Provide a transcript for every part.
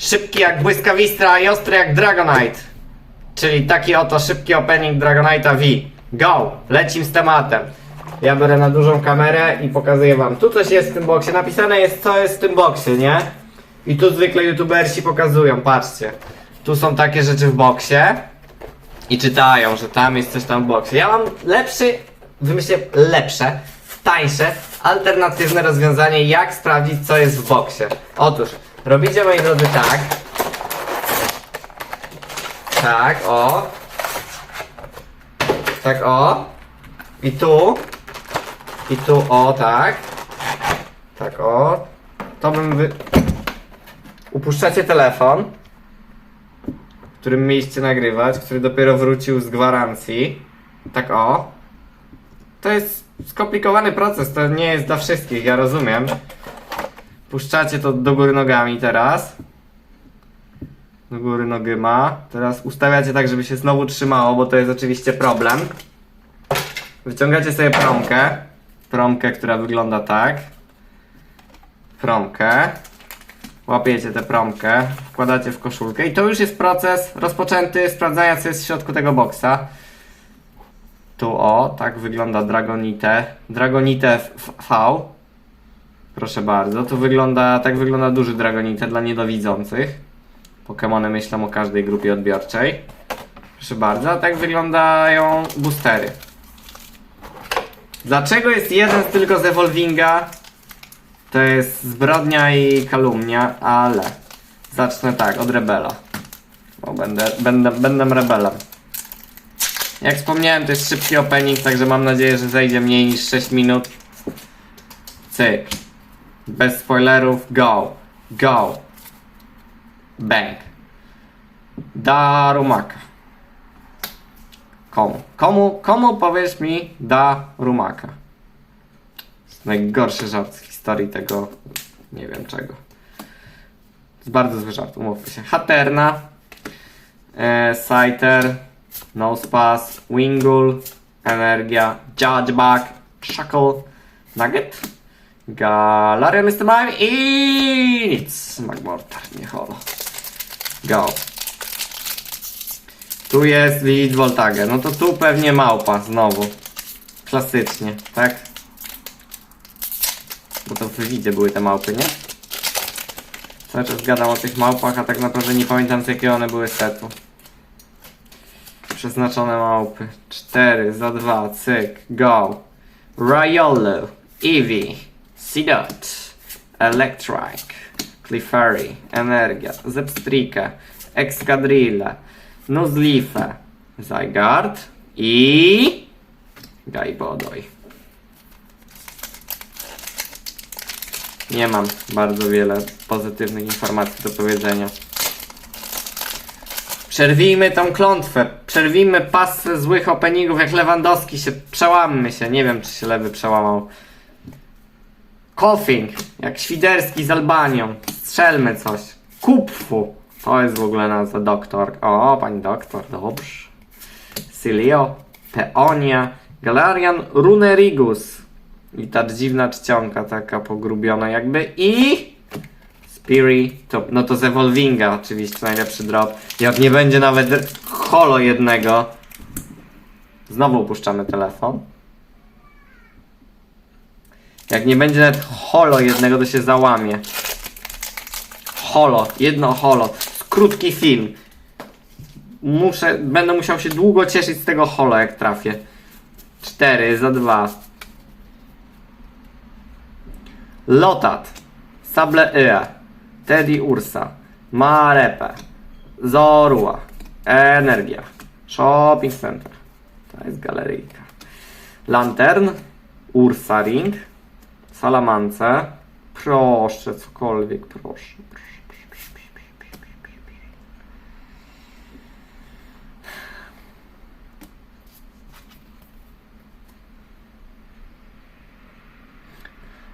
Szybki jak błyskawistra i ostry jak Dragonite. Czyli taki oto szybki opening Dragonite'a V. Go! Lecim z tematem. Ja biorę na dużą kamerę i pokazuję wam. Tu coś jest w tym boksie. Napisane jest co jest w tym boksie, nie? I tu zwykle youtubersi pokazują, patrzcie. Tu są takie rzeczy w boksie. I czytają, że tam jest coś tam w boksie. Ja mam lepszy, wymyślę lepsze, tańsze, alternatywne rozwiązanie, jak sprawdzić, co jest w boksie. Otóż, robicie moi drodzy tak. Tak, o. Tak, o. I tu. I tu, o, tak. Tak, o. To bym wy... Upuszczacie telefon, którym mieliście nagrywać, który dopiero wrócił z gwarancji. Tak, o. To jest skomplikowany proces, to nie jest dla wszystkich, ja rozumiem. Puszczacie to do góry nogami teraz. Do góry nogi ma. Teraz ustawiacie tak, żeby się znowu trzymało, bo to jest oczywiście problem. Wyciągacie sobie promkę. Promkę, która wygląda tak. Promkę. Łapiecie tę promkę, wkładacie w koszulkę i to już jest proces rozpoczęty sprawdzania co jest w środku tego boksa. Tu o, tak wygląda Dragonite. Dragonite V. Proszę bardzo. Tu wygląda, tak wygląda duży Dragonite dla niedowidzących. Pokemony myślą o każdej grupie odbiorczej. Proszę bardzo, tak wyglądają boostery. Dlaczego jest jeden tylko z Evolvinga? To jest zbrodnia i kalumnia, ale zacznę tak, od Rebela. Bo będę, będę, będę rebelem. Jak wspomniałem, to jest szybki opening, także mam nadzieję, że zejdzie mniej niż 6 minut. Cyk. Bez spoilerów, go. Go. Bang. Darumaka. Komu? Komu, komu powiesz mi Darumaka? To jest najgorszy żart w historii tego, nie wiem czego. To jest bardzo zły żart, umówmy się. Haterna, e, Scyther, Nosepass, Wingull, Energia, Judgeback, Shackle, Nugget, Galarian Mr. Mime i nic. Magmortar, nie holo. Go. Tu jest Lilith Voltage. No to tu pewnie małpa znowu. Klasycznie, tak? Bo to w widzie były te małpy, nie? Cały czas gadam o tych małpach, a tak naprawdę nie pamiętam z jakiego one były setu. Przeznaczone małpy. 4 za 2, cyk, go. Riolo, Eevee, Seedot, Electrike, Clefairy, Energia, Zepstrika, Excadrille, Nuzleafe, Zygarde i... Gaibodoj. Nie mam bardzo wiele pozytywnych informacji do powiedzenia. Przerwijmy tą klątwę. Przerwijmy pasę złych openingów jak Lewandowski się. Przełammy się. Nie wiem, czy się lewy przełamał. Coughing. Jak Świderski z Albanią. Strzelmy coś. Kupfu. To jest w ogóle nazwa doktor. O, pani doktor. Dobrze. Silio. Peonia. Galarian Runerigus. I ta dziwna czcionka taka pogrubiona jakby. I... Spirit, to, no to z Evolvinga oczywiście najlepszy drop. Jak nie będzie nawet holo jednego. Znowu upuszczamy telefon. Jak nie będzie nawet holo jednego, to się załamie. Holo, jedno holo. Krótki film. Muszę, będę musiał się długo cieszyć z tego holo, jak trafię. 4 za 2. Lotat. Sable Ea. Teddy Ursa. Marepe. Zorua. Energia. Shopping Center. To jest galeryjka. Lantern. Ursa Ring. Salamance. Proszę, cokolwiek, proszę. proszę.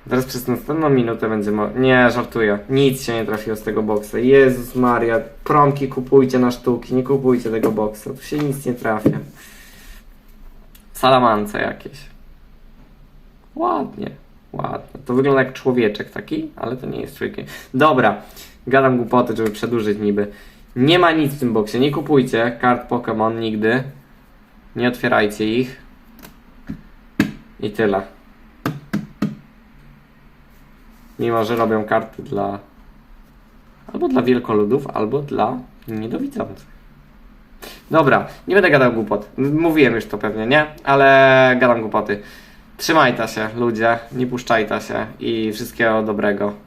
Teraz przez następną minutę będzie mo- Nie, żartuję. Nic się nie trafiło z tego boksa. Jezus Maria. Promki kupujcie na sztuki. Nie kupujcie tego boksa. Tu się nic nie trafia. Salamance jakieś. Ładnie. Ładnie. To wygląda jak człowieczek taki, ale to nie jest człowiekiem. Dobra. Gadam głupoty, żeby przedłużyć niby. Nie ma nic w tym boksie. Nie kupujcie kart Pokémon nigdy. Nie otwierajcie ich. I tyle. Mimo, że robią karty dla. Albo dla wielkoludów, albo dla niedowidzących. Dobra, nie będę gadał głupot. Mówiłem już to pewnie, nie? Ale gadam głupoty. Trzymajcie się, ludzie. Nie puszczajcie się i wszystkiego dobrego.